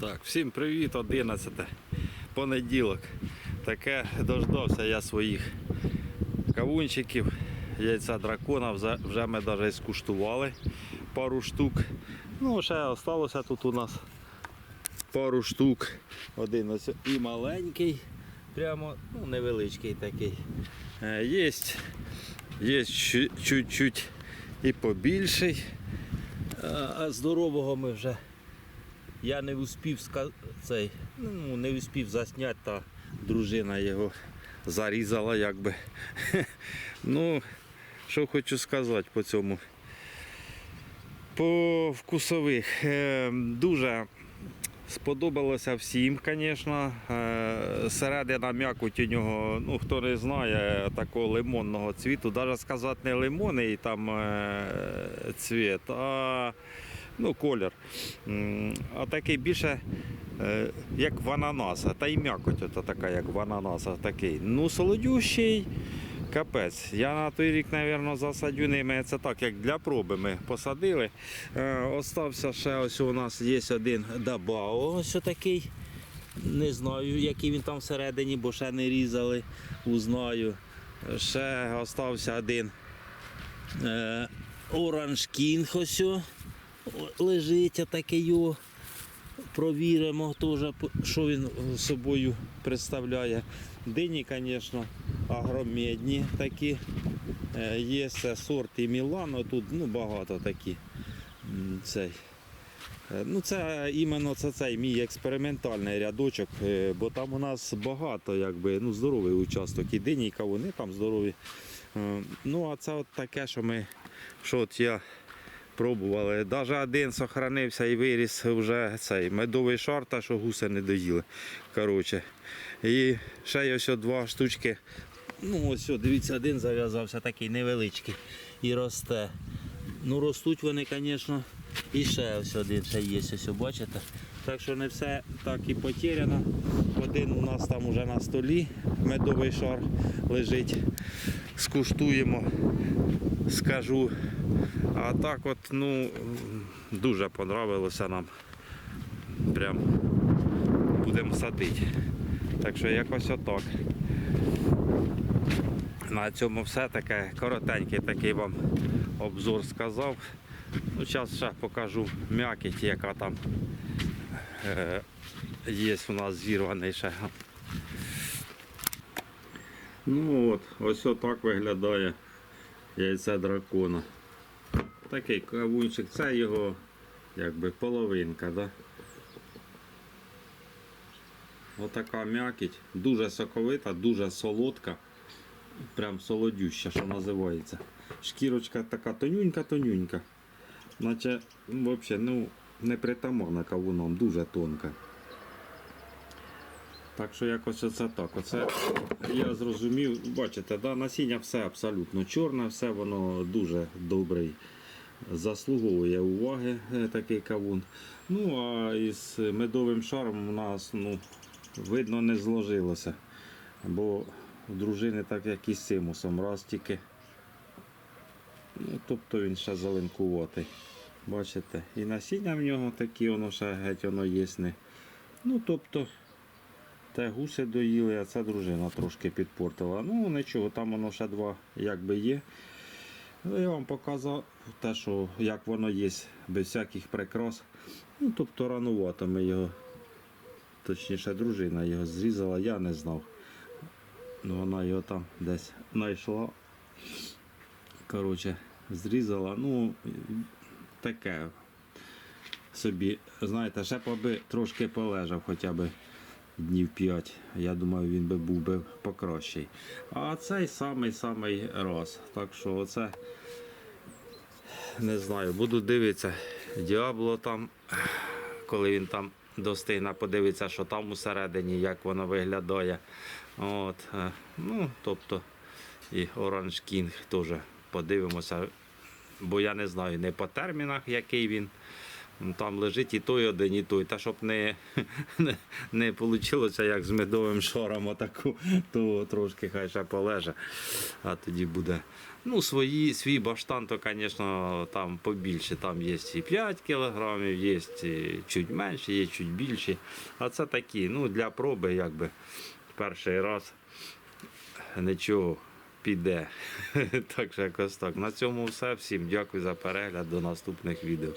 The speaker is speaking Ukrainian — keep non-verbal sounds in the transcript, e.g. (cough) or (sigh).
Так, всім привіт, 11 понеділок. Таке дождався я своїх кавунчиків, яйця дракона. Вже, ми навіть скуштували пару штук. Ну, ще залишилося тут у нас пару штук. Один ось і маленький, прямо ну, невеличкий такий. Е, Є, є чуть-чуть і побільший. А а здорового ми вже я не успів ска... цей, ну, не успів засняти, та дружина його зарізала якби. (laughs) ну, що хочу сказати по цьому. По вкусових. Е, дуже сподобалося всім, звісно. Е, середина м'якоть у нього, ну хто не знає, такого лимонного цвіту. Навіть сказати не лимонний там е, цвіт, а ну, колір. А такий більше е, як в ананаса. Та й м'якоть ото така, як в ананаса. Такий. Ну, солодющий. Капець. Я на той рік, мабуть, засадю ними. Це так, як для проби ми посадили. Е, остався ще ось у нас є один дабао, ось такий. Не знаю, який він там всередині, бо ще не різали, узнаю. Ще остався один е, Orange King ось лежить отакий. о. Провіримо теж, що він собою представляє. Дині, звісно, агромедні такі. Е, Є це сорт Мілано, тут ну, багато такі. Цей. Е, Ну, це іменно це цей мій експериментальний рядочок, е, бо там у нас багато, якби, ну, здоровий участок. І дині, і кавуни там здорові. Ну, а це от таке, що ми, що от я пробували. Навіть один сохранився і виріс вже цей медовий шар, та що гуси не доїли. Коротше. І ще ось два штучки. Ну, ось, дивіться, один зав'язався такий невеличкий і росте. Ну, ростуть вони, звісно, і ще ось один ще є, ось, бачите. Так що не все так і потеряно. Один у нас там уже на столі медовий шар лежить. Скуштуємо, скажу. А так от, ну, дуже понравилося нам. Прям будемо садити. Так що якось отак. На цьому все таке коротенький такий вам обзор сказав. Ну, зараз ще покажу м'якість, яка там е, є у нас зірваний ще. Ну от, ось отак виглядає яйце дракона. Такий кавунчик, це його якби половинка, да? Отака м'якіть, дуже соковита, дуже солодка, прям солодюща, що називається. Шкірочка така тонюнька-тонюнька. Наче взагалі ну, не притаманна кавуном, дуже тонка. Так що якось оце так. Оце я зрозумів, бачите, да, насіння все абсолютно чорне, все воно дуже добре. Заслуговує уваги е, такий кавун. Ну а із медовим шаром у нас ну, видно не зложилося. Бо дружини так як і з симусом, раз тільки. Ну, тобто він ще зеленкуватий. Бачите, і насіння в нього такі, воно ще геть воно єсне. Ну, тобто, те гуси доїли, а це дружина трошки підпортила. Ну нічого, там воно ще два якби є. Ну, Я вам показав те, що як воно є, без всяких прикрас. Ну, тобто ранувато ми його, точніше, дружина його зрізала, я не знав. Ну, вона його там десь знайшла. Коротше, зрізала. Ну, таке собі, знаєте, ще б трошки полежав хоча б днів 5. Я думаю, він би був би покращий. А цей самий-самий раз. Так що оце не знаю, буду дивитися. Діабло там, коли він там достигне, подивитися, що там усередині, як воно виглядає. От, е, ну, тобто і Orange King теж подивимося. Бо я не знаю не по термінах, який він. Там лежить і той один, і той. Та щоб не, (laughs) не, не вийшло, як з медовим шаром отаку, то трошки хай ще полеже, а тоді буде Ну, свої, свій баштан, то, звісно, там побільше. Там є і 5 кілограмів, є і чуть менше, є чуть більше. А це такі, ну, для проби, якби перший раз нічого піде. (laughs) так що якось так. На цьому все. Всім дякую за перегляд. До наступних відео.